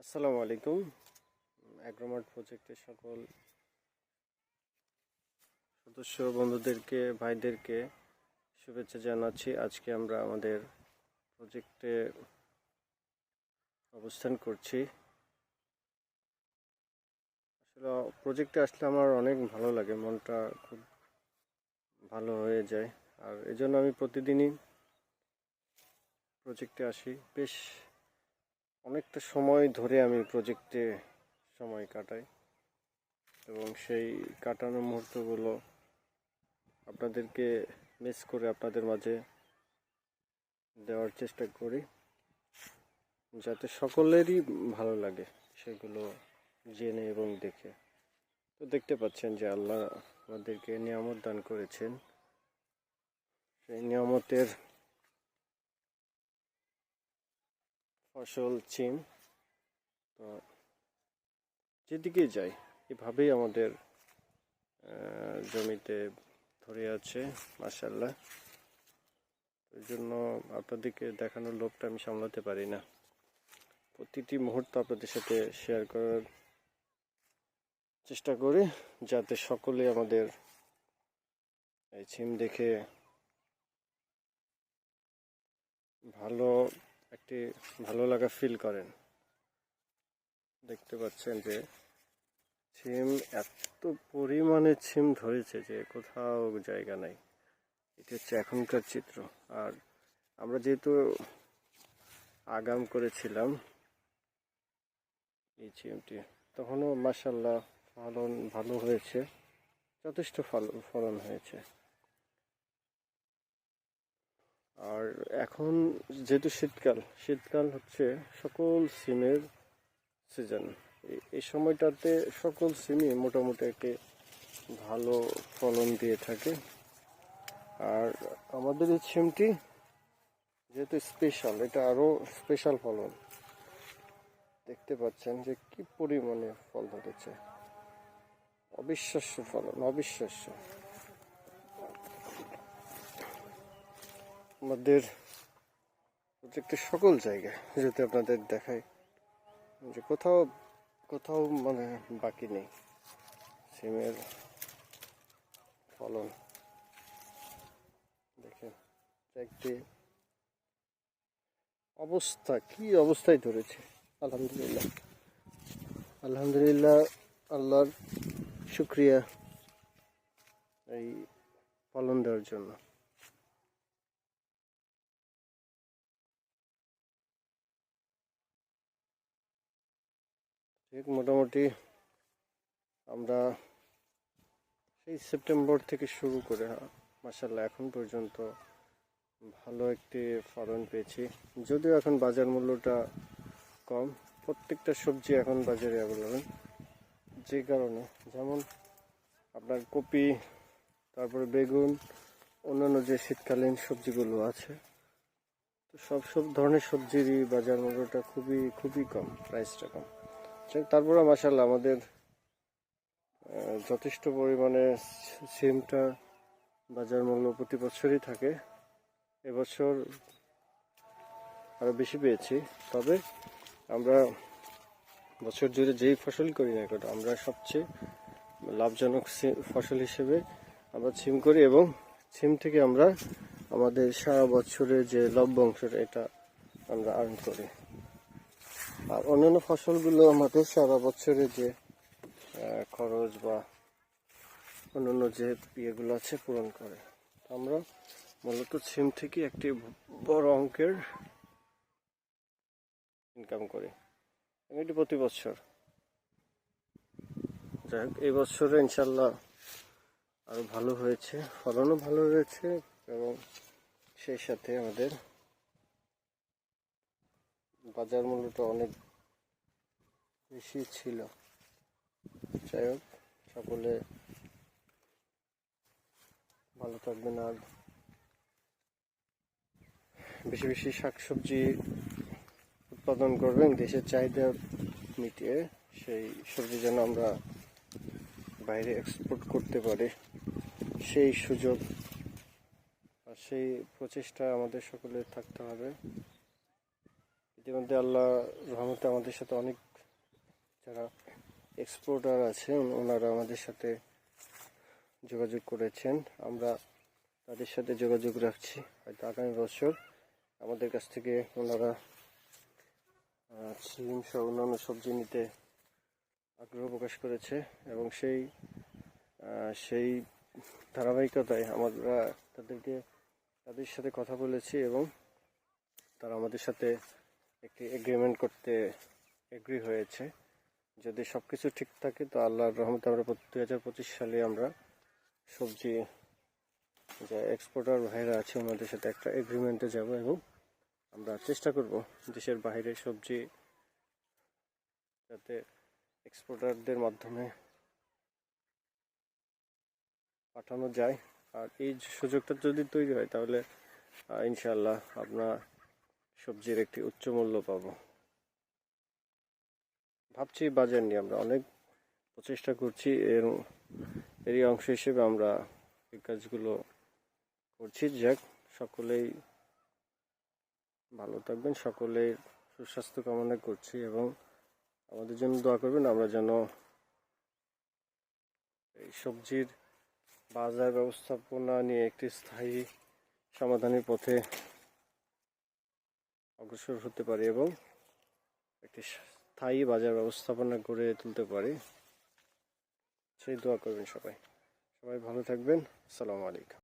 আসসালামু আলাইকুম। অ্যাগ্রোমার্ট প্রজেক্টের সকল সদস্য, বন্ধুদেরকে, ভাইদেরকে শুভেচ্ছা জানাচ্ছি। আজকে আমরা আমাদের প্রজেক্টে অবস্থান করছি। আসলে প্রজেক্টে আসলে আমার অনেক ভালো লাগে, মনটা খুব ভালো হয়ে যায়। আর এজন্য আমি প্রতিদিনই প্রজেক্টে আসি। বেশ অনেকটা সময় ধরে আমি প্রজেক্টে সময় কাটাই এবং সেই কাটানো মুহূর্তগুলো আপনাদেরকে মিস করে আপনাদের মাঝে দেওয়ার চেষ্টা করি যাতে সকলেরই ভালো লাগে সেগুলো জেনে এবং দেখে। তো দেখতে পাচ্ছেন যে আল্লাহ আমাদেরকে নিয়ামত দান করেছেন। সেই নিয়ামতের ফসল চিম তো যেদিকে যাই, এভাবেই আমাদের জমিতে ধরে আছে মাসাল্লাহ ওই জন্য আপনাদেরকে দেখানোর লোভটা আমি সামলাতে পারি না। প্রতিটি মুহূর্ত আপনাদের সাথে শেয়ার করার চেষ্টা করি, যাতে সকলে আমাদের এই ছিম দেখে ভালো একটি ভালো লাগা ফিল করেন। দেখতে পাচ্ছেন যে ছিম এত পরিমাণে ছিম ধরেছে যে কোথাও জায়গা নাই। এটি হচ্ছে এখনকার চিত্র। আর আমরা যেহেতু আগাম করেছিলাম এই ছিমটি, তখনও মাসাল্লাহ ফলন ভালো হয়েছে, যথেষ্ট ফল- ফলন হয়েছে। আর এখন যেহেতু শীতকাল শীতকাল হচ্ছে সকল সিমের সিজন এই সময়টাতে সকল সিমই মোটামুটি একটি ভালো ফলন দিয়ে থাকে। আর আমাদের এই সিমটি যেহেতু স্পেশাল এটা আরও স্পেশাল ফলন। দেখতে পাচ্ছেন যে কি পরিমাণে ফল ধরেছে। অবিশ্বাস্য ফলন, অবিশ্বাস্য। আমাদের প্রত্যেকটা সকল জায়গায়, যদি আপনাদের দেখায় যে কোথাও কোথাও মানে বাকি নেই। সিমের ফলন দেখেন একটি অবস্থা, কি অবস্থায় ধরেছে? আলহামদুলিল্লাহ। আলহামদুলিল্লাহ, আল্লাহর শুক্রিয়া এই ফলন দেওয়ার জন্য। ঠিক, মোটামুটি আমরা সেই সেপ্টেম্বর থেকে শুরু করে মাসাল্লাহ এখন পর্যন্ত ভালো একটি ফলন পেয়েছি। যদিও এখন বাজার মূল্যটা কম, প্রত্যেকটা সবজি এখন বাজারে অ্যাভেলেবেল যে কারণে, যেমন আপনার কপি, তারপরে বেগুন, অন্যান্য যে শীতকালীন সবজিগুলো আছে, তো সব সব ধরনের সবজিরই বাজার মূল্যটা খুবই খুবই কম প্রাইসটা কম। তারপরে মাসাল্লাহ আমাদের যথেষ্ট পরিমাণে সিমটা বাজার মূল্য প্রতি বছরই থাকে। এবছর আরও বেশি পেয়েছি। তবে আমরা বছর জুড়ে যেই ফসল করি না কেন, আমরা সবচেয়ে লাভজনক ফসল হিসেবে আমরা সিম করি এবং সিম থেকে আমরা আমাদের সারা বছরের যে লভ্যাংশটা এটা আমরা আর্ন করি। আর অন্যান্য ফসলগুলো আমাদের সারা বছরে যে খরচ বা অন্যান্য যে ইয়েগুলো আছে পূরণ করে। আমরা মূলত সিম থেকে একটি বড় অঙ্কের ইনকাম করি। এটি প্রতি বছর। যাই হোক, এই বছরে ইনশাল্লাহ আরও ভালো হয়েছে, ফলনও ভালো হয়েছে এবং সেই সাথে আমাদের বাজার মূল্যটা অনেক বেশি ছিল। যাই হোক, সকলে ভালো থাকবেন আর বেশি বেশি শাকসবজি উৎপাদন করবেন, দেশের চাহিদা মিটিয়ে সেই সবজি যেন আমরা বাইরে এক্সপোর্ট করতে পারি। সেই সুযোগ আর সেই প্রচেষ্টা আমাদের সকলের থাকতে হবে। ইতিমধ্যে আল্লাহ রহমতে আমাদের সাথে অনেক যারা এক্সপোর্টার আছেন, ওনারা আমাদের সাথে যোগাযোগ করেছেন। আমরা তাদের সাথে যোগাযোগ রাখছি। হয়তো আগামী বছর আমাদের কাছ থেকে ওনারা সিম সহ অন্যান্য সবজি নিতে আগ্রহ প্রকাশ করেছে এবং সেই সেই ধারাবাহিকতায় আমরা তাদেরকে, তাদের সাথে কথা বলেছি এবং তারা আমাদের সাথে একটি এগ্রিমেন্ট করতে এগ্রি হয়েছে। যদি সব কিছু ঠিক থাকে, তো আল্লাহর রহমতে আমরা দুই হাজার পঁচিশ সালে আমরা সবজি যে এক্সপোর্টার ভাইরা আছে, ওনাদের সাথে একটা এগ্রিমেন্টে যাব এবং আমরা চেষ্টা করব দেশের বাইরে সবজি যাতে এক্সপোর্টারদের মাধ্যমে পাঠানো যায়। আর এই সুযোগটা যদি তৈরি হয়, তাহলে ইনশাল্লাহ আপনার সবজির একটি উচ্চ মূল্য পাবো। ভাবছি বাজার নিয়ে আমরা অনেক প্রচেষ্টা করছি। এর, এরই অংশ হিসেবে আমরা এই কাজগুলো করছি। যাক, সকলেই ভালো থাকবেন সকলের সুস্বাস্থ্য কামনা করছি এবং আমাদের জন্য দোয়া করবেন, আমরা যেন এই সবজির বাজার ব্যবস্থাপনা নিয়ে একটি স্থায়ী সমাধানের পথে অগ্রসর হতে পারি এবং একটি স্থায়ী বাজার ব্যবস্থাপনা গড়ে তুলতে পারি। সেই দোয়া করবেন সবাই। সবাই ভালো থাকবেন। আসসালামু আলাইকুম।